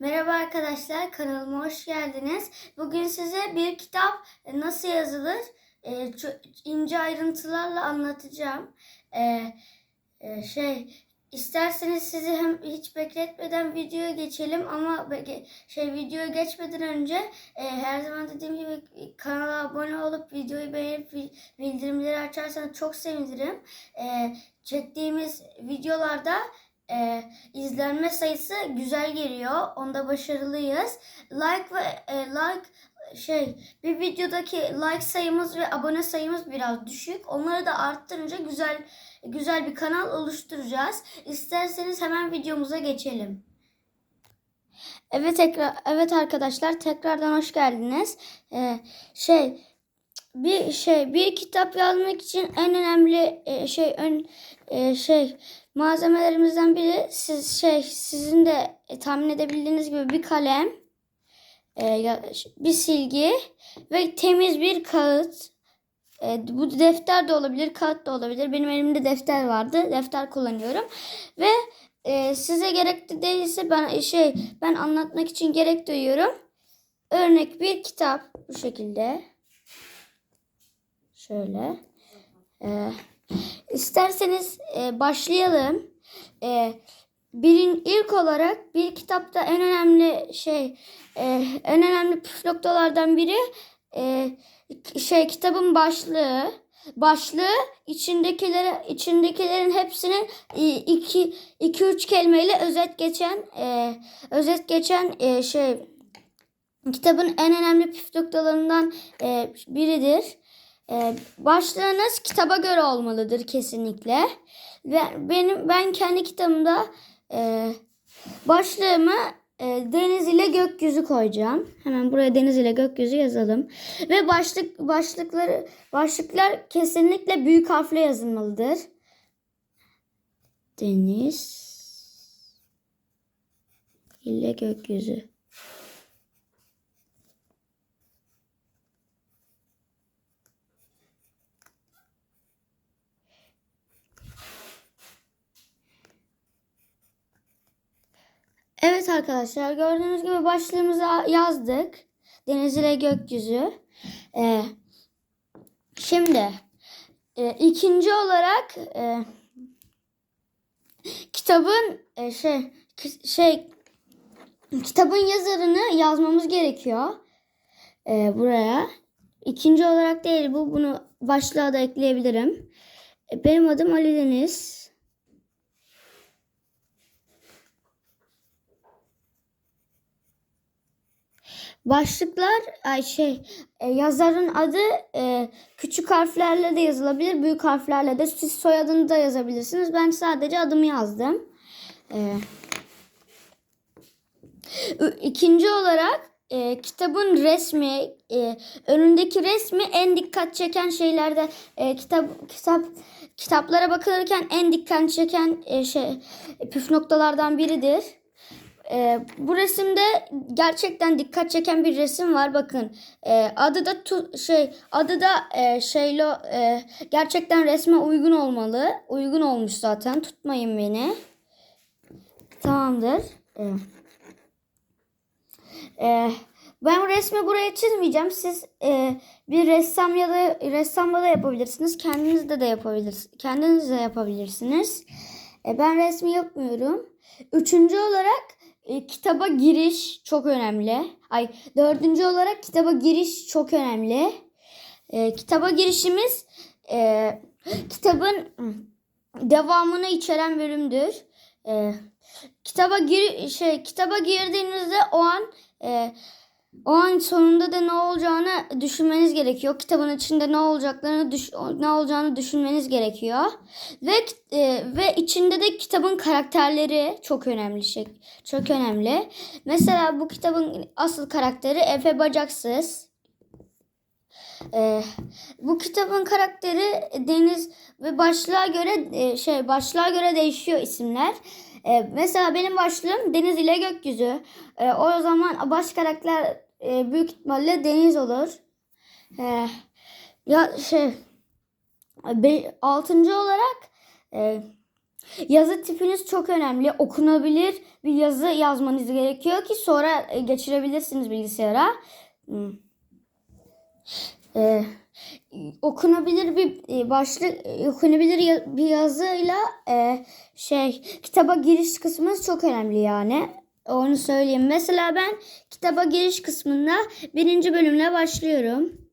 Merhaba arkadaşlar, kanalıma hoş geldiniz. Bugün size bir kitap e, nasıl yazılır e, ince ayrıntılarla anlatacağım. E, şey, isterseniz sizi hem hiç bekletmeden videoya geçelim ama şey videoya geçmeden önce her zaman dediğim gibi kanala abone olup videoyu beğenip bi- bildirimleri açarsanız çok sevinirim. Çektiğimiz videolarda e, izlenme sayısı güzel geliyor. Onda başarılıyız. Like ve e, like şey bir videodaki like sayımız ve abone sayımız biraz düşük. Onları da arttırınca güzel güzel bir kanal oluşturacağız. İsterseniz hemen videomuza geçelim. Evet tekrar evet arkadaşlar tekrardan hoş geldiniz. Ee, şey bir şey bir kitap yazmak için en önemli e, şey ön e, şey malzemelerimizden biri siz şey sizin de e, tahmin edebildiğiniz gibi bir kalem, e, bir silgi ve temiz bir kağıt. E, bu defter de olabilir, kağıt da olabilir. Benim elimde defter vardı. Defter kullanıyorum ve e, size gerekli değilse ben şey ben anlatmak için gerek duyuyorum. Örnek bir kitap bu şekilde. Şöyle. Ee, isterseniz e, başlayalım. Ee, birin ilk olarak bir kitapta en önemli şey e, en önemli püf noktalardan biri e, şey kitabın başlığı başlığı içindekileri içindekilerin hepsinin e, iki iki üç kelimeyle özet geçen e, özet geçen e, şey kitabın en önemli püf noktalarından e, biridir. E, başlığınız kitaba göre olmalıdır kesinlikle. Ve benim ben kendi kitabımda e, başlığımı e, deniz ile gökyüzü koyacağım. Hemen buraya deniz ile gökyüzü yazalım. Ve başlık başlıkları başlıklar kesinlikle büyük harfle yazılmalıdır. Deniz ile gökyüzü. Arkadaşlar gördüğünüz gibi başlığımıza yazdık. Deniz ile gökyüzü. Ee, şimdi e, ikinci olarak e, kitabın e, şey şey kitabın yazarını yazmamız gerekiyor. E, buraya. İkinci olarak değil bu bunu başlığa da ekleyebilirim. E, benim adım Ali Deniz. Başlıklar ay şey e, yazarın adı e, küçük harflerle de yazılabilir, büyük harflerle de siz soyadını da yazabilirsiniz. Ben sadece adımı yazdım. E, ikinci olarak e, kitabın resmi, e, önündeki resmi en dikkat çeken şeylerde e, kitap kitap kitaplara bakılırken en dikkat çeken e, şey püf noktalardan biridir. Ee, bu resimde gerçekten dikkat çeken bir resim var. Bakın Ee, adı da tu, şey adı da e, şeylo e, gerçekten resme uygun olmalı. Uygun olmuş zaten. Tutmayın beni. Tamamdır. Ee, e, ben resmi buraya çizmeyeceğim. Siz e, bir ressam ya da ressamla da yapabilirsiniz. Kendiniz de de yapabilirsiniz. Kendiniz de yapabilirsiniz. E, ben resmi yapmıyorum. Üçüncü olarak e, kitaba giriş çok önemli. Ay dördüncü olarak kitaba giriş çok önemli. E, kitaba girişimiz e, kitabın devamını içeren bölümdür. E, kitaba gir şey kitaba girdiğinizde o an e, o an sonunda da ne olacağını düşünmeniz gerekiyor. Kitabın içinde ne olacaklarını düş, ne olacağını düşünmeniz gerekiyor. Ve e, ve içinde de kitabın karakterleri çok önemli şey. Çok önemli. Mesela bu kitabın asıl karakteri Efe Bacaksız. E, bu kitabın karakteri Deniz ve başlığa göre e, şey başlığa göre değişiyor isimler. E, mesela benim başlığım Deniz ile Gökyüzü. E, o zaman baş karakter e, büyük ihtimalle Deniz olur. E, ya şey be, altıncı olarak e, Yazı tipiniz çok önemli. Okunabilir bir yazı yazmanız gerekiyor ki sonra e, geçirebilirsiniz bilgisayara. Hmm. Ee, okunabilir bir e, başlık, e, okunabilir ya- bir yazıyla e, şey kitaba giriş kısmınız çok önemli yani. Onu söyleyeyim. Mesela ben kitaba giriş kısmında birinci bölümle başlıyorum.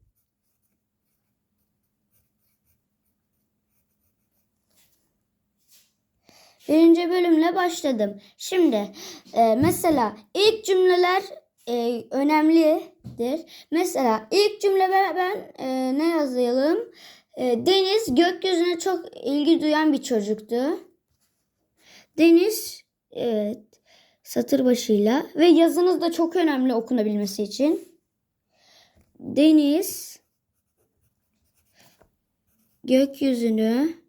Birinci bölümle başladım. Şimdi e, mesela ilk cümleler e, önemlidir. Mesela ilk cümle ben, e, ne yazalım? E, Deniz gökyüzüne çok ilgi duyan bir çocuktu. Deniz evet satır başıyla ve yazınız da çok önemli okunabilmesi için. Deniz gökyüzünü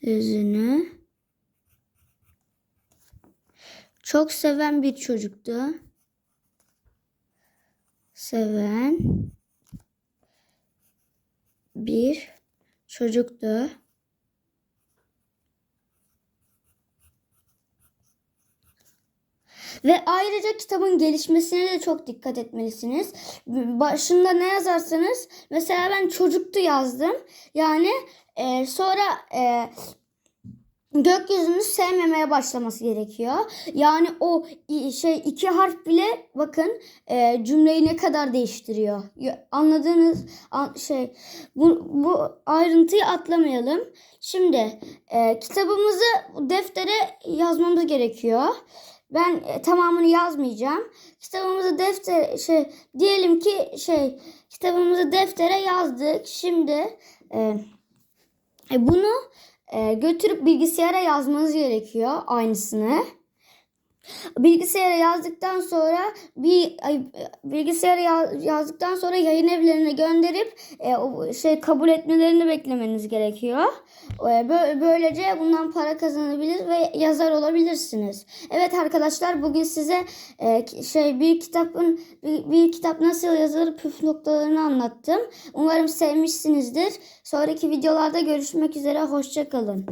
yüzünü çok seven bir çocuktu. Seven bir çocuktu. Ve ayrıca kitabın gelişmesine de çok dikkat etmelisiniz. Başında ne yazarsanız mesela ben çocuktu yazdım. Yani e, sonra e, gökyüzünü sevmemeye başlaması gerekiyor. Yani o şey iki harf bile bakın e, cümleyi ne kadar değiştiriyor. Anladığınız an- şey bu, bu ayrıntıyı atlamayalım. Şimdi e, kitabımızı deftere yazmamız gerekiyor. Ben e, tamamını yazmayacağım. Kitabımızı defter şey diyelim ki şey kitabımızı deftere yazdık. Şimdi e, e, bunu e, götürüp bilgisayara yazmanız gerekiyor aynısını. Bilgisayara yazdıktan sonra bir ay, bilgisayara ya- yazdıktan sonra yayın evlerine gönderip e, o şey kabul etmelerini beklemeniz gerekiyor. E, bö- böylece bundan para kazanabilir ve yazar olabilirsiniz. Evet arkadaşlar bugün size e, şey bir kitabın bir, bir kitap nasıl yazılır püf noktalarını anlattım. Umarım sevmişsinizdir. Sonraki videolarda görüşmek üzere. Hoşçakalın.